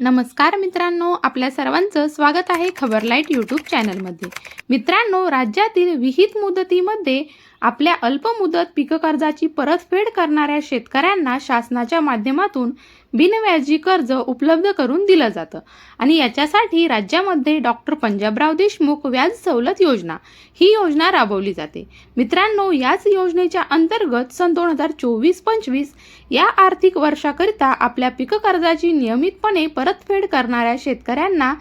नमस्कार मित्रांनो आपल्या सर्वांचं स्वागत आहे खबरलाईट यूट्यूब चॅनलमध्ये. मित्रांनो राज्यातील विहित मुदतीमध्ये आपल्या अल्पमुदत पीक कर्जाची परतफेड करणाऱ्या शेतकऱ्यांना शासनाच्या माध्यमातून बिनव्याजी कर्ज उपलब्ध करून दिलं जातं. आणि याच्यासाठी राज्यामध्ये डॉक्टर पंजाबराव देशमुख व्याज सवलत योजना ही योजना राबवली जाते. मित्रांनो याच योजनेच्या अंतर्गत सन दोन हजार चोवीस पंचवीस या आर्थिक वर्षाकरिता आपल्या पीक कर्जाची नियमितपणे परतफेड करणाऱ्या शेतकऱ्यांना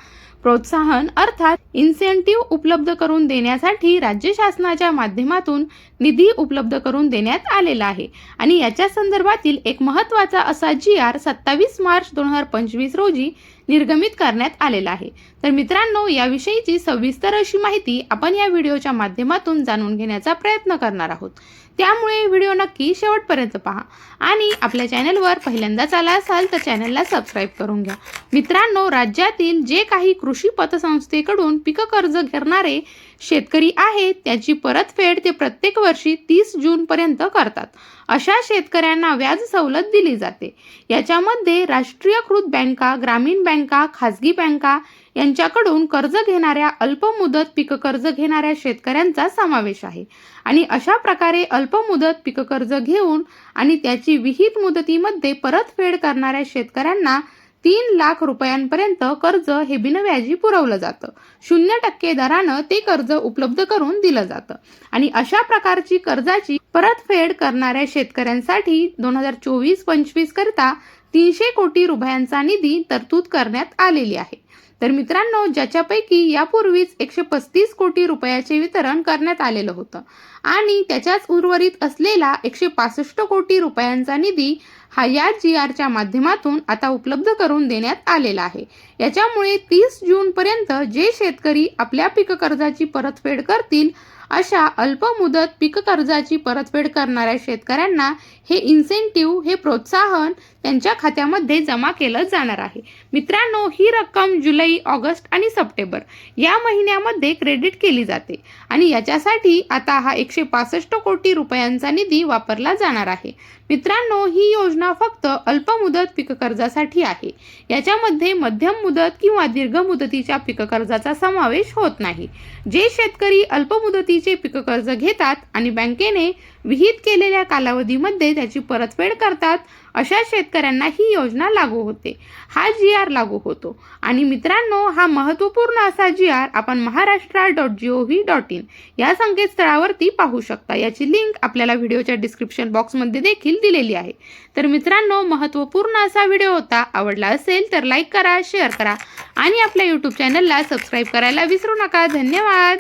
प्रोत्साहन अर्थात इन्सेंटिव्ह उपलब्ध करून देण्यासाठी राज्य शासनाच्या माध्यमातून निधी उपलब्ध करून देण्यात आलेला आहे. आणि याच्या संदर्भातील एक महत्त्वाचा असा जी आर सत्तावीस मार्च दोन हजार पंचवीस रोजी निर्गमित करण्यात आलेला आहे. तर मित्रांनो याविषयीची सविस्तर अशी माहिती आपण या व्हिडिओच्या माध्यमातून जाणून घेण्याचा प्रयत्न करणार आहोत. त्यामुळे व्हिडिओ नक्की शेवटपर्यंत पहा आणि आपल्या चॅनलवर पहिल्यांदाच आला असाल तर चॅनलला सबस्क्राईब करून घ्या. मित्रांनो राज्यातील जे काही कृषी पतसंस्थेकडून पीक कर्ज घेणारे शेतकरी आहे त्याची परतफेड ते प्रत्येक वर्षी तीस जूनपर्यंत करतात. अशा शेतकऱ्यांना व्याज सवलत दिली जाते. याच्यामध्ये राष्ट्रीयकृत बँका ग्रामीण बँका खाजगी बँका यांच्याकडून कर्ज घेणाऱ्या अल्पमुदत पीक कर्ज घेणाऱ्या शेतकऱ्यांचा समावेश आहे. आणि अशा प्रकारे अल्पमुदत पीक कर्ज घेऊन आणि त्याची विहित मुदतीमध्ये परतफेड करणाऱ्या शेतकऱ्यांना तीन लाख रुपयांपर्यंत कर्ज हे बिनव्याजी पुरवलं जातं. शून्य टक्के दरानं ते कर्ज उपलब्ध करून दिलं जातं. आणि अशा प्रकारची कर्जाची परतफेड करणाऱ्या शेतकऱ्यांसाठी दोन हजार चोवीस पंचवीस करता तीनशे कोटी रुपयांचा निधी तरतूद करण्यात आलेली आहे. तर मित्रांनो ज्याच्यापैकी यापूर्वीच एकशे पस्तीस कोटी रुपयाचे वितरण करण्यात आलेलं होतं. आणि त्याच्याच उर्वरित असलेला एकशे पासष्ट कोटी रुपयांचा निधी हा या जी आरच्या माध्यमातून आता उपलब्ध करून देण्यात आलेला आहे. याच्यामुळे तीस जूनपर्यंत जे शेतकरी आपल्या पीक कर्जाची परतफेड करतील अशा अल्पमुदत पीक कर्जाची परतफेड करणाऱ्या शेतकऱ्यांना हे इन्सेंटिव्ह हे प्रोत्साहन त्यांच्या खात्यामध्ये जमा केलं जाणार आहे. मित्रांनो ही रक्कम जुलै ऑगस्ट आणि सप्टेंबर या महिन्यामध्ये क्रेडिट केली जाते आणि याच्यासाठी आता हा एकशे पासष्ट कोटी रुपयांचा निधी वापरला जाणार आहे. मित्रांनो ही योजना योजना फक्त अल्पमुदत पीक कर्जासाठी आहे. याच्यामध्ये मध्यम मुदत किंवा दीर्घ मुदतीच्या पीक कर्जाचा समावेश होत नाही. जे शेतकरी अल्पमुदतीचे पीक कर्ज घेतात आणि बँकेने विहित केलेल्या कालावधीमध्ये त्याची परतफेड करतात अशा शेतकऱ्यांना ही योजना लागू होते. हा जी आर लागू होतो. आणि मित्रांनो हा महत्त्वपूर्ण असा जी आर आपण Maharashtra dot G O V dot in या संकेतस्थळावरती पाहू शकता. याची लिंक आपल्याला व्हिडिओच्या डिस्क्रिप्शन बॉक्समध्ये देखील दिलेली आहे. तर मित्रांनो महत्त्वपूर्ण असा व्हिडिओ होता आवडला असेल तर लाईक करा शेअर करा आणि आपल्या यूट्यूब चॅनलला सबस्क्राईब करायला विसरू नका. धन्यवाद!